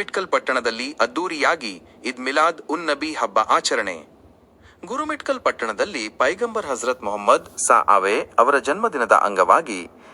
ಗುರುಮಿಟ್ಕಲ್ ಪಟ್ಟಣದಲ್ಲಿ ಅದ್ದೂರಿಯಾಗಿ ಇದ್ ಮಿಲಾದ್ ಉನ್ ನಬಿ ಹಬ್ಬ ಆಚರಣೆ. ಗುರುಮಿಟ್ಕಲ್ ಪಟ್ಟಣದಲ್ಲಿ ಪೈಗಂಬರ್ ಹಜರತ್ ಮೊಹಮ್ಮದ್ ಸಾ ಅವೆ ಅವರ ಜನ್ಮದಿನದ ಅಂಗವಾಗಿ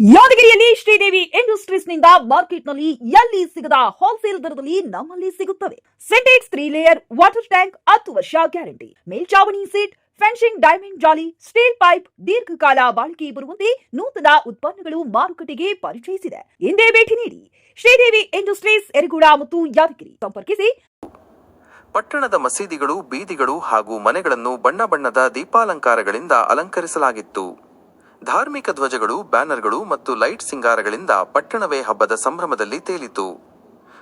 ಯಾದಗಿರಿಯಲ್ಲಿ ಶ್ರೀದೇವಿ ಇಂಡಸ್ಟ್ರೀಸ್ನಿಂದ ಮಾರ್ಕೆಟ್ನಲ್ಲಿ ಎಲ್ಲಿ ಸಿಗದ ಹೋಲ್ಸೇಲ್ ದರದಲ್ಲಿ ನಮ್ಮಲ್ಲಿ ಸಿಗುತ್ತವೆ. Sintex three layer water tank ಹತ್ತು ವರ್ಷ ಗ್ಯಾರಂಟಿ ಮೇಲ್ಚಾವಣಿ ಸೀಟ್ ಫೆನ್ಸಿಂಗ್ ಡೈಮಂಡ್ ಜಾಲಿ ಸ್ಟೀಲ್ ಪೈಪ್ ದೀರ್ಘಕಾಲ ಬಾಳಿಕೆ ಬರುವಂತೆ ನೂತನ ಉತ್ಪನ್ನಗಳು ಮಾರುಕಟ್ಟೆಗೆ ಪರಿಚಯಿಸಿದೆ. ಹಿಂದೆ ಭೇಟಿ ನೀಡಿ ಶ್ರೀದೇವಿ ಇಂಡಸ್ಟ್ರೀಸ್ ಎರಗೂಡ ಮತ್ತು ಯಾದಗಿರಿ. ಸಂಪರ್ಕಿಸಿ. ಪಟ್ಟಣದ ಮಸೀದಿಗಳು, ಬೀದಿಗಳು ಹಾಗೂ ಮನೆಗಳನ್ನು ಬಣ್ಣ ಬಣ್ಣದ ದೀಪಾಲಂಕಾರಗಳಿಂದ ಅಲಂಕರಿಸಲಾಗಿತ್ತು. ಧಾರ್ಮಿಕ ಧ್ವಜಗಳು, ಬ್ಯಾನರ್ಗಳು ಮತ್ತು ಲೈಟ್ ಸಿಂಗಾರಗಳಿಂದ ಪಟ್ಟಣವೇ ಹಬ್ಬದ ಸಂಭ್ರಮದಲ್ಲಿ ತೇಲಿತು.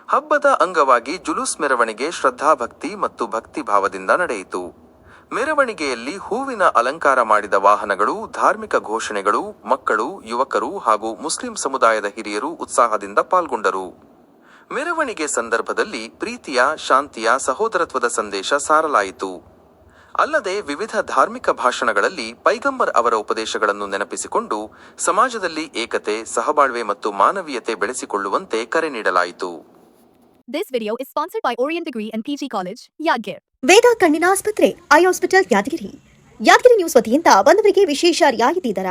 ಹಬ್ಬದ ಅಂಗವಾಗಿ ಜುಲೂಸ್ ಮೆರವಣಿಗೆ ಶ್ರದ್ಧಾಭಕ್ತಿ ಮತ್ತು ಭಕ್ತಿ ಭಾವದಿಂದ ನಡೆಯಿತು. ಮೆರವಣಿಗೆಯಲ್ಲಿ ಹೂವಿನ ಅಲಂಕಾರ ಮಾಡಿದ ವಾಹನಗಳು, ಧಾರ್ಮಿಕ ಘೋಷಣೆಗಳು, ಮಕ್ಕಳು, ಯುವಕರು ಹಾಗೂ ಮುಸ್ಲಿಂ ಸಮುದಾಯದ ಹಿರಿಯರು ಉತ್ಸಾಹದಿಂದ ಪಾಲ್ಗೊಂಡರು. ಮೆರವಣಿಗೆ ಸಂದರ್ಭದಲ್ಲಿ ಪ್ರೀತಿಯ, ಶಾಂತಿಯ, ಸಹೋದರತ್ವದ ಸಂದೇಶ ಸಾರಲಾಯಿತು. ಅಲ್ಲದೆ ವಿವಿಧ ಧಾರ್ಮಿಕ ಭಾಷಣಗಳಲ್ಲಿ ಪೈಗಂಬರ್ ಅವರ ಉಪದೇಶಗಳನ್ನು ನೆನಪಿಸಿಕೊಂಡು ಸಮಾಜದಲ್ಲಿ ಏಕತೆ ಸಹಬಾಳ್ವೆ ಮತ್ತು ಮಾನವೀಯತೆ ಬೆಳೆಸಿಕೊಳ್ಳುವಂತೆ ಕರೆ ನೀಡಲಾಯಿತು. This video is sponsored by Orient Degree and PG College, Yadgir. Veda ಕಣ್ಣಿನ ಆಸ್ಪತ್ರೆ eye hospital Yadgir. Yadgir news ವತಿಯಿಂದ ಬಂದವರಿಗೆ ವಿಶೇಷ ರಿಯಾಯಿತಿ ದರ.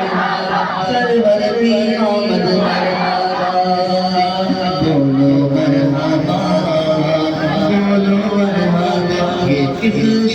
Thank you.